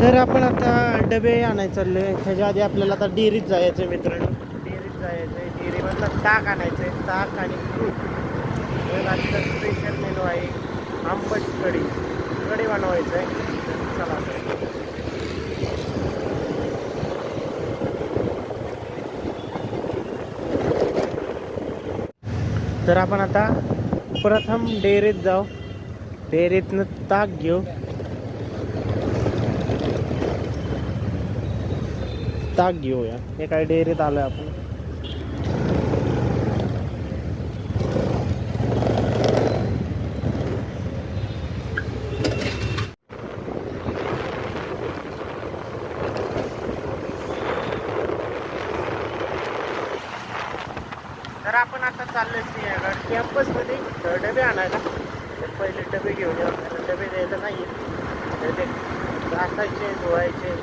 तर आपण आता डबे आणायचं चाललो आहे त्याच्या आधी आपल्याला आता डेअरीत जायचं आहे मित्रांनो. डेअरीत जायचं आहे डेअरीमधलं ताक आणायचं आहे ताक आणि फ्रूट तर आजचा स्पेशल मेनू आहे आंबट कढी. कढी बनवायचं आहे चला तर आपण आता प्रथम डेअरीत जाऊ. डेअरीतनं ताक घेऊ. ताक घेऊया. हे काय डेअरीत आलं आपण. तर आपण आता चाललोय सिंहगड कॅम्पसमध्ये डबे आणायला. तर पहिले डबे घेऊन येऊ. डबे द्यायचं नाही तर ते घासायचे धुवायचे.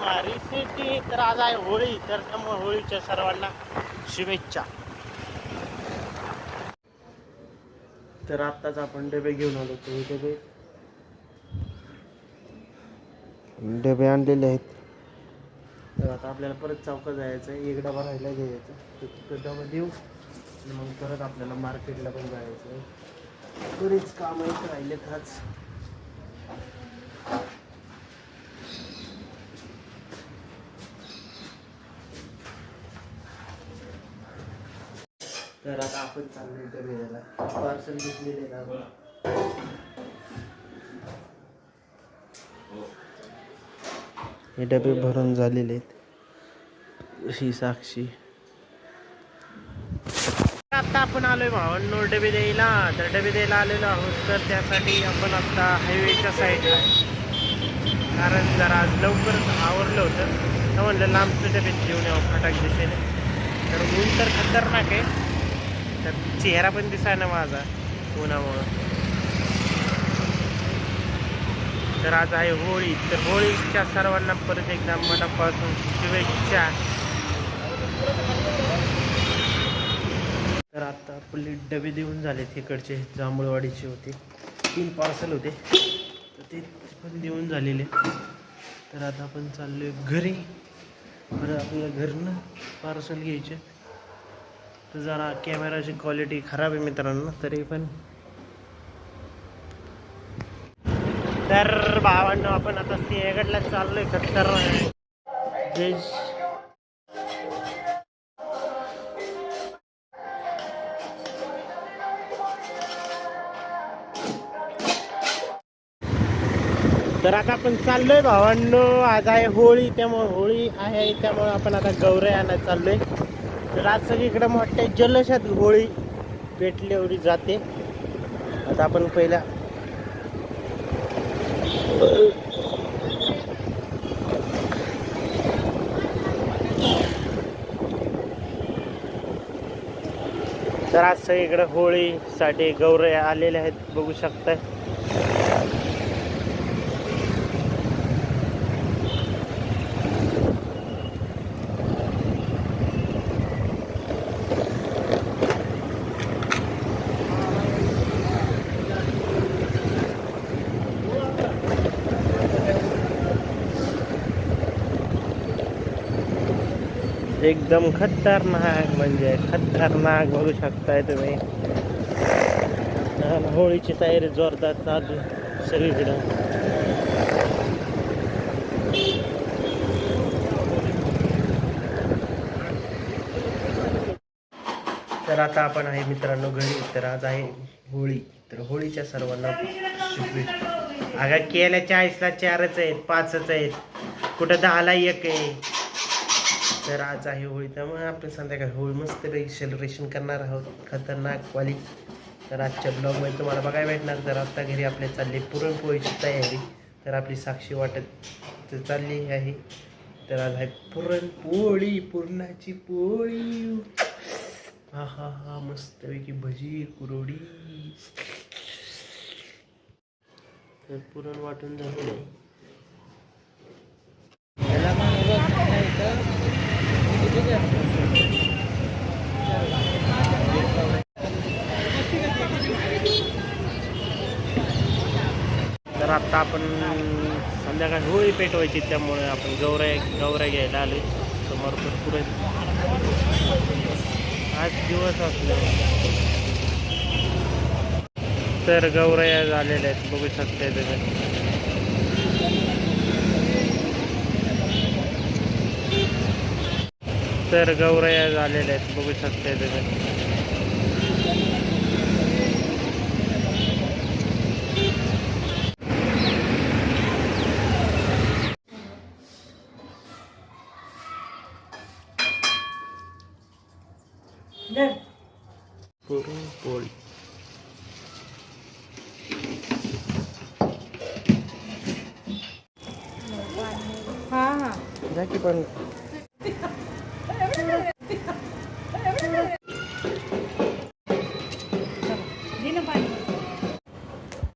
मारी सिटी तर आज आहे होळी तर त्यामुळे होळीच्या सर्वांना शुभेच्छा. तर आत्ताच आपण डबे घेऊन आलो तर हे डबे. डबे आणलेले आहेत. तर आता आपल्याला परत चौकात जायचं आहे एक डबा राहिला घ्यायचा. तर डबा देऊ. आणि मग परत आपल्याला मार्केटला पण जायचं आहे. बरीच काम आहेत राहिलेत आज. तर आता आपण चाललोय डबे द्यायला पार्सल घेतलेले ना आपण. हे डबे भरून झालेले आहेत. ही साक्षी. आता आपण आलोय भावांनो डबे द्यायला तर डबे द्यायला आलेलो आहोत. तर त्यासाठी आपण आता हायवेच्या साईडला आहे. कारण जरा आज लवकरच आवरलं होतं. तर म्हणलं लांबचं डबेत घेऊन यावं फटाक दिशेने. तर ऊन तर खतरनाक आहे. तर चेहरा पण दिसाय ना माझा उन्हामुळं तर आज आहे होळी. तर होळीच्या सर्वांना परत एकदा मनापासून शुभेच्छा. तर आता आपले डबे देऊन झाले तिकडचे जांभूळवाडीचे होते. तीन पार्सल होते. तर ते पण देऊन झालेले. तर आता आपण चाललोय घरी. बरं आपल्या घरनं पार्सल घ्यायचे. तर जरा कॅमेराची क्वालिटी खराब आहे मित्रांनो तरी पण. तर भावांना आपण आता सिंहगडला चाललोय खतर देश तर आता आपण चाललोय भावांनो. आज आहे होळी त्यामुळे होळी आहे त्यामुळे आपण आता गौरे आणायला चाललोय. तर आज सगळीकडे मोठ्या जल्लोषात होळी पेटल्यावरी जाते. आता आपण पहिल्या तर आज सगळीकडे होळीसाठी गौरे आलेले आहेत बघू शकताय. एकदम खतरनाक म्हणजे खतरनाक बघू शकताय तुम्ही. होळीची तयारी जोरदार चालू सगळीकडं. तर आता आपण आहे मित्रांनो घरी तर आज आहे होळी. तर होळीच्या सर्वांना अगं केल्या चाळीसला चारच आहेत पाचच आहेत. कुठं दहाला एक आहे. तर आज आहे होळी त्यामुळे आपण संध्याकाळी होळी मस्तपैकी सेलिब्रेशन करणार आहोत. खतरनाक वाली तर आजच्या ब्लॉगमध्ये तुम्हाला बघायला भेटणार. तर आत्ता घरी आपल्या चालली पुरणपोळीची तयारी. तर आपली साक्षी वाटत चालली आहे. तर आज आहे पुरणपोळी पुरणाची पोळी. हा हा हा मस्तपैकी भजी कुरोडी तर पुरण वाटून झालेलं आहे. आता आपण संध्याकाळ होळी पेटवायची त्यामुळे आपण गौऱ्या गौऱ्या घ्यायला आले समोर पुढे आज दिवस असले. तर गौरया झालेल्या आहेत बघू शकते तुम्ही तर गौरया झालेल्या आहेत बघू शकते तुम्ही पुरणपोळी हा हा जा की पण